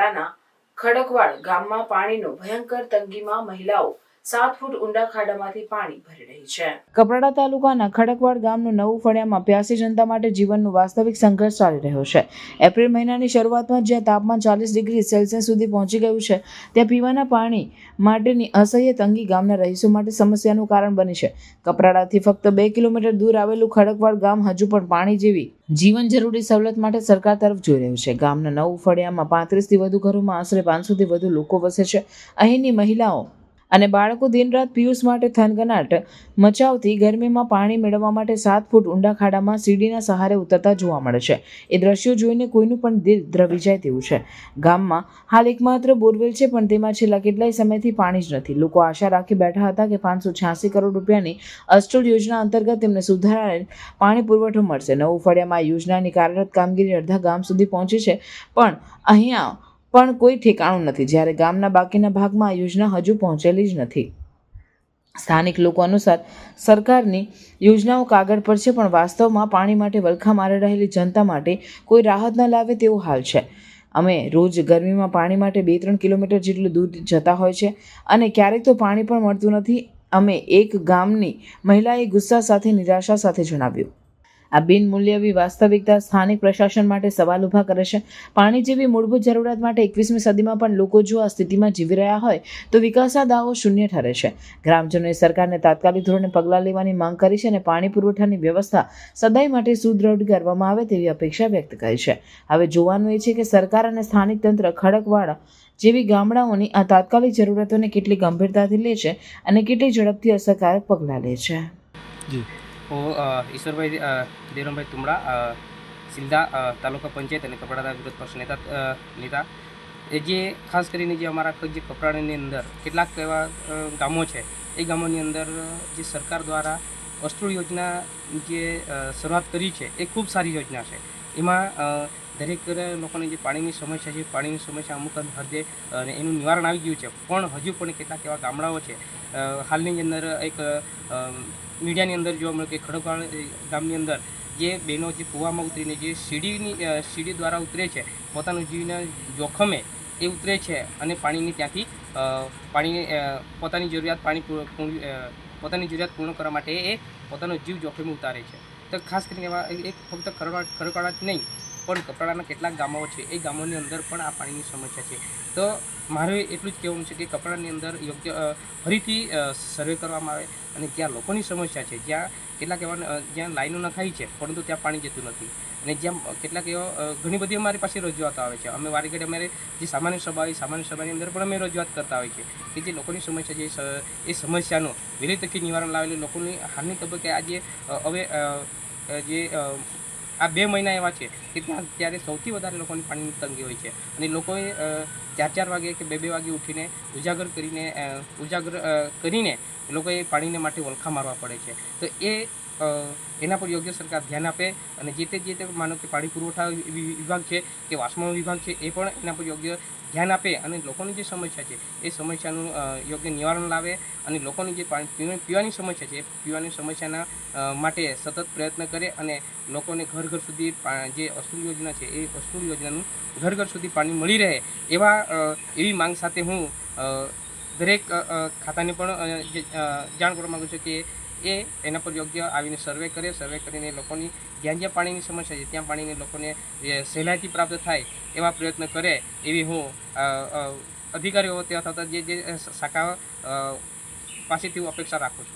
કપરાડાના ખડકવાડ ગામમાં પાણીનો ભયંકર તંગીમાં મહિલાઓ સાત ફૂટ ઊંડા ખાડામાંથી પાણી ભરી રહી છે. કપરાડા તાલુકાના ખડકવાડ ગામનું નવું ફળિયામાં પ્યાસી જનતા માટે જીવનનું વાસ્તવિક સંઘર્ષ ચાલી રહ્યો છે. એપ્રિલ મહિનાની શરૂઆતમાં જ્યાં તાપમાન ચાલીસ ડિગ્રી સેલ્સિયસ સુધી પહોંચી ગયું છે, ત્યાં પીવાના પાણી માટેની અસહ્ય તંગી ગામના રહીશો માટે સમસ્યાનું કારણ બની છે. કપરાડાથી ફક્ત બે કિલોમીટર દૂર આવેલું ખડકવાડ ગામ હજુ પણ પાણી જેવી જીવન જરૂરી સવલત માટે સરકાર તરફ જોઈ રહ્યું છે. ગામના નવું ફળિયામાં પાંત્રીસથી વધુ ઘરોમાં આશરે પાંચસોથી વધુ લોકો વસે છે. અહીંની મહિલાઓ અને બાળકો દિનરાત પિયુષ માટે થનગનાટ મચાવતી ગરમીમાં પાણી મેળવવા માટે સાત ફૂટ ઊંડા ખાડામાં સીડીના સહારે ઉતરતા જોવા મળે છે. એ દ્રશ્યો જોઈને કોઈનું પણ દિલ દ્રવી જાય તેવું છે. ગામમાં હાલ એકમાત્ર બોરવેલ છે, પણ તેમાં છેલ્લા કેટલાય સમયથી પાણી જ નથી. લોકો આશા રાખી બેઠા હતા કે પાંચસો છ્યાસી કરોડ રૂપિયાની અસ્ટોલ યોજના અંતર્ગત તેમને સુધારેલ પાણી પુરવઠો મળશે. નવું ફળિયામાં યોજનાની કાર્યરત કામગીરી અડધા ગામ સુધી પહોંચી છે, પણ અહીંયા પણ કોઈ ઠેકાણું નથી. જ્યારે ગામના બાકીના ભાગમાં આ યોજના હજુ પહોંચેલી જ નથી. સ્થાનિક લોકો અનુસાર સરકારની યોજનાઓ કાગળ પર છે, પણ વાસ્તવમાં પાણી માટે વલખા મારી રહેલી જનતા માટે કોઈ રાહત ન લાવે તેવો હાલ છે. અમે રોજ ગરમીમાં પાણી માટે બે ત્રણ કિલોમીટર જેટલું દૂર જતા હોય છે અને ક્યારેક તો પાણી પણ મળતું નથી. અમે એક ગામની મહિલાએ ગુસ્સા સાથે, નિરાશા સાથે જણાવ્યું. આ બિનમૂલ્યવી વાસ્તવિકતા સ્થાનિક પ્રશાસન માટે સવાલ ઊભા કરે છે. પાણી જેવી મૂળભૂત જરૂરિયાત માટે એકવીસમી સદીમાં પણ લોકો જો આ સ્થિતિમાં જીવી રહ્યા હોય, તો વિકાસના દાવો શૂન્ય ઠરે છે. ગ્રામજનોએ સરકારને તાત્કાલિક ધોરણે પગલાં લેવાની માંગ કરી છે અને પાણી પુરવઠાની વ્યવસ્થા સદાય માટે સુદૃઢ કરવામાં આવે તેવી અપેક્ષા વ્યક્ત કરી છે. હવે જોવાનું એ છે કે સરકાર અને સ્થાનિક તંત્ર ખડકવાળા જેવી ગામડાઓની આ તાત્કાલિક જરૂરિયાતોને કેટલી ગંભીરતાથી લે છે અને કેટલી ઝડપથી અસરકારક પગલાં લે છે. જી. હું ઈશ્વરભાઈ અ, તુમડા સિલદા તાલુકા પંચાયત અને કપડાના વિરોધ પક્ષ નેતા નેતા એ જે ખાસ કરીને જે અમારા જે કપરાડાની અંદર કેટલાક એવા ગામો છે એ ગામોની અંદર જે સરકાર દ્વારા વસ્તુ યોજના જે શરૂઆત કરી છે એ ખૂબ સારી યોજના છે. એમાં દરેક લોકોને જે પાણીની સમસ્યા છે, પાણીની સમસ્યા અમુક હદે અને એનું નિવારણ આવી ગયું છે. પણ હજુ પણ કેટલાક એવા ગામડાઓ છે હાલની અંદર એક મીડિયાની અંદર જોવા મળ્યું કે ખડકવાળ ગામની અંદર જે બહેનો જે કૂવામાં ઉતરીને જે સીડીની સીડી દ્વારા ઉતરે છે, પોતાનું જીવના જોખમે એ ઉતરે છે અને પાણીની ત્યાંથી પાણી પોતાની જરૂરિયાત પાણી પોતાની જરૂરિયાત પૂર્ણ કરવા માટે એ પોતાનો જીવ જોખમે ઉતારે છે. તો ખાસ કરીને એક ફક્ત ખરવાડા જ નહીં. પણ કપરાડાના કેટલાક ગામો છે, એ ગામોની અંદર પણ આ પાણીની સમસ્યા છે. તો મારે એટલું જ કહેવાનું છે કે કપરાડાની અંદર યોગ્ય ફરીથી સર્વે કરવામાં આવે અને જ્યાં લોકોની સમસ્યા છે. જ્યાં કેટલાક એવા જ્યાં લાઈનો નખાઈ છે, પરંતુ ત્યાં પાણી જતું નથી. અને જ્યાં કેટલાક એવા ઘણી બધી અમારી પાસે રજૂઆતો આવે છે. અમે વારે ઘડી અમારે જે સામાન્ય સભા હોય, સામાન્ય સભાની અંદર પણ અમે રજૂઆત કરતા હોય છે કે જે લોકોની સમસ્યા છે, એ સમસ્યાનું વહેલી તકે નિવારણ લાવેલું લોકોની હાલની તબક્કે આજે હવે જે આ બે મહિના એવા છે કે ત્યાં ત્યારે સૌથી વધારે લોકોની પાણીની તંગી હોય છે. અને લોકોએ ચાર ચાર વાગે કે બે બે વાગે ઉઠીને ઉજાગર કરીને ઉજાગર કરીને લોકોએ પાણીને માટે વલખા મારવા પડે છે. તો એ એના પર યોગ્ય સરકાર ધ્યાન આપે અને જે તે જે તે માનો કે પાણી પુરવઠા વિભાગ છે કે વાસ્મો વિભાગ છે એ પણ એના પર યોગ્ય ધ્યાન આપે અને લોકોની જે સમસ્યા છે એ સમસ્યાનું યોગ્ય નિવારણ લાવે અને લોકોની જે પાણી પીવાની સમસ્યા છે એ પીવાની સમસ્યાના માટે સતત પ્રયત્ન કરે અને લોકોને ઘર ઘર સુધી જે અસુલ યોજના છે એ અસુલ યોજનાનું ઘર ઘર સુધી પાણી મળી રહે એવા એવી માંગ સાથે હું દરેક ખાતાને પણ જાણ કરવા માગું છું કે એ એના પર યોગ્ય આવીને સર્વે કરે સર્વે કરીને લોકોની જ્યાં જ્યાં પાણીની સમસ્યા છે, ત્યાં પાણીને લોકોને સહેલાઈથી પ્રાપ્ત થાય એવા પ્રયત્ન કરે એવી હું અધિકારીઓ ત્યાં થતાં જે જે શાખા પાસેથી હું અપેક્ષા રાખું છું.